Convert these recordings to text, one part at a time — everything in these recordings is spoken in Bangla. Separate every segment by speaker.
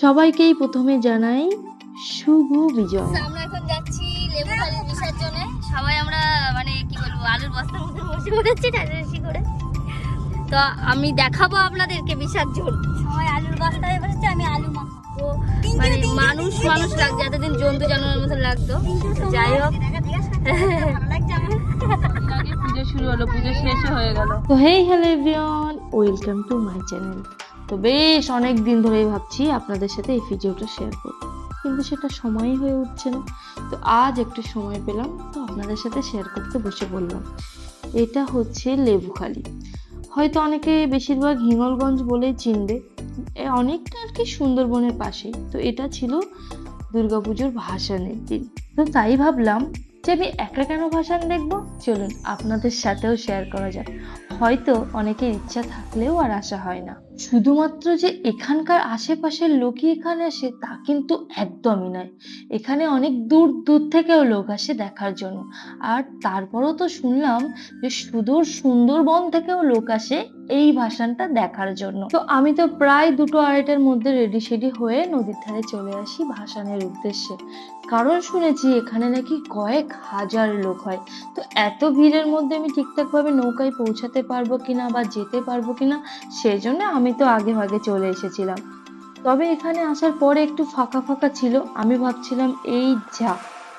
Speaker 1: সবাইকেই প্রথমে জানাই শুভ বিজয়।
Speaker 2: আমরা এখন যাচ্ছি লেবু খালির বিসর্জনে সবাই আমরা মানে কি বলব আলুর বস্তার মধ্যে বসে পড়েছি ঠাসাঠাসি করে। তো আমি দেখাবো আপনাদেরকে বিসর্জন সবাই আলুর বস্তায় বসেছে আমি আলু মাখাবো। মানে মানুষ মানুষ লাগছে এতদিন জন্তু জানোয়ারের মতো লাগতো। যাই হোক।
Speaker 3: পুজো শুরু হলো পুজো শেষে হয়ে গেল।
Speaker 1: তো hey hello everyone welcome to my channel. তো বেশ অনেক দিন ধরেই ভাবছি আপনাদের সাথে এই ভিডিওটা শেয়ার করব। কিন্তু সেটা সময়ই হয়ে উঠছে না। তো আজ একটু সময় পেলাম, তো আপনাদের সাথে শেয়ার করতে বসে বললাম এটা হচ্ছে লেবুখালি। হয়তো অনেকে বেশিরভাগ হিঙ্গলগঞ্জ বলেই চিনবে অনেকটা আর কি সুন্দরবনের পাশেই তো এটা ছিল দুর্গাপুজোর ভাসানের দিন। তো তাই ভাবলাম যে আমি একা কেন ভাসান দেখব? চলুন আপনাদের সাথেও শেয়ার করা যাক। হয়তো অনেকের ইচ্ছা থাকলেও আর আসা হয় না। শুধুমাত্র যে এখানকার আশেপাশের লোকই এখানে আসে, তা কিন্তু একদমই নয়। এখানে অনেক দূর দূর থেকেও লোক আসে দেখার জন্য। আর তারপরও তো শুনলাম যে সুদূর সুন্দরবন থেকেও লোক আসে এই ভাসানটা দেখার জন্য। তো আমি তো প্রায় দুটো আড়াইটার মধ্যে রেডি সেডি হয়ে নদীর ধারে চলে আসি ভাসানের উদ্দেশ্যে। কারণ শুনেছি এখানে নাকি কয়েক হাজার লোক হয়। তো এত ভিড়ের মধ্যে আমি ঠিকঠাক ভাবে নৌকায় পৌঁছাতে পারব কিনা বা যেতে পারব কিনা সেই সেজন্য আমি তো আগে ভাগে চলে এসেছিলাম। তবে এখানে আসার পরে একটু ফাঁকা ফাঁকা ছিল, আমি ভাবছিলাম, এই যা।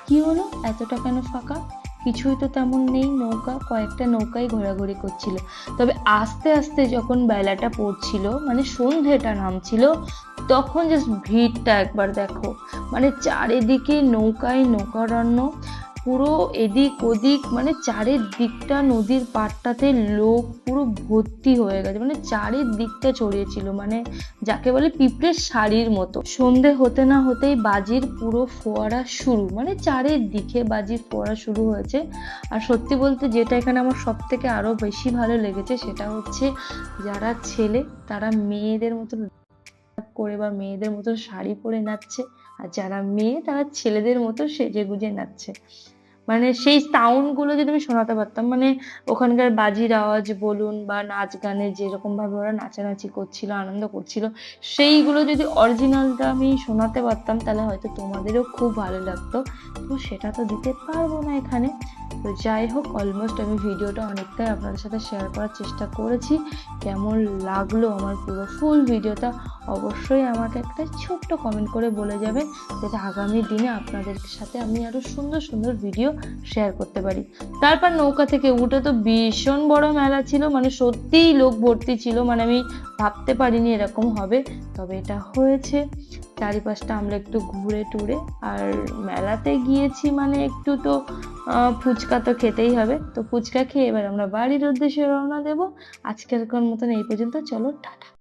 Speaker 1: কি হলো? এতটা কেন ফাঁকা? কিছুই তো তেমন নেই, নৌকা, কয়েকটা নৌকাই ঘোরাঘুরি করছিল। তবে আস্তে আস্তে যখন বেলাটা পড়ছিল মানে সন্ধেটা নামছিল, তখন জাস্ট ভিড়টা একবার দেখো। মানে চারিদিকে নৌকায় নৌকারণ্য পুরো এদিক ওদিক মানে চারিদিকটা নদীর পাড়টাতে লোক পুরো ভর্তি হয়ে গেছে। মানে চারিদিকটা ছড়িয়েছিল মানে যাকে বলে পিঁপড়ের শাড়ির মতো। সন্ধে হতে না হতেই বাজির পুরো ফোয়ারা শুরু মানে চারিদিকে বাজির ফোয়ারা শুরু হয়েছে। আর সত্যি বলতে যেটা এখানে আমার সব থেকে আরও বেশি ভালো লেগেছে সেটা হচ্ছে যারা ছেলে, তারা মেয়েদের মতো করে বা মেয়েদের মতো শাড়ি পরে নাচছে। আর যারা মেয়ে, তারা ছেলেদের মতো সেজে গুজে নাচছে। মানে সেই সাউন্ডগুলো যদি আমি শোনাতে পারতাম মানে ওখানকার বাজির আওয়াজ বলুন বা নাচ গানে যেরকম ভাবে ওরা নাচানাচি করছিল, আনন্দ করছিল, সেইগুলো যদি অরিজিনালটা আমি শোনাতে পারতাম, তাহলে হয়তো তোমাদেরও খুব ভালো লাগতো। তো সেটা তো দিতে পারব না এখানে। তো যাই হোক অলমোস্ট আমি ভিডিওটা অনেকটাই আপনাদের সাথে শেয়ার করার চেষ্টা করেছি। কেমন লাগল আমার পুরো ফুল ভিডিওটা অবশ্যই আমাকে একটা ছোট্ট কমেন্ট করে বলে যাবে যাতে আগামী দিনে আপনাদের সাথে আমি আরও সুন্দর সুন্দর ভিডিও শেয়ার করতে পারি। তারপর নৌকা থেকে উঠে তো ভীষণ বড় মেলা ছিল মানে সত্যিই লোক ভর্তি ছিল মানে আমি ভাবতে পারিনি এরকম হবে। তবে এটা হয়েছে, চারিপাশটা আমরা একটু ঘুরে টুরে, আর মেলাতে গিয়েছি মানে একটু তো ফুচকা তো খেতেই হবে। তো ফুচকা খেয়ে এবার আমরা বাড়ির উদ্দেশ্যে রওনা দেবো। আজকের মতন এই পর্যন্ত, চলো, টাটা।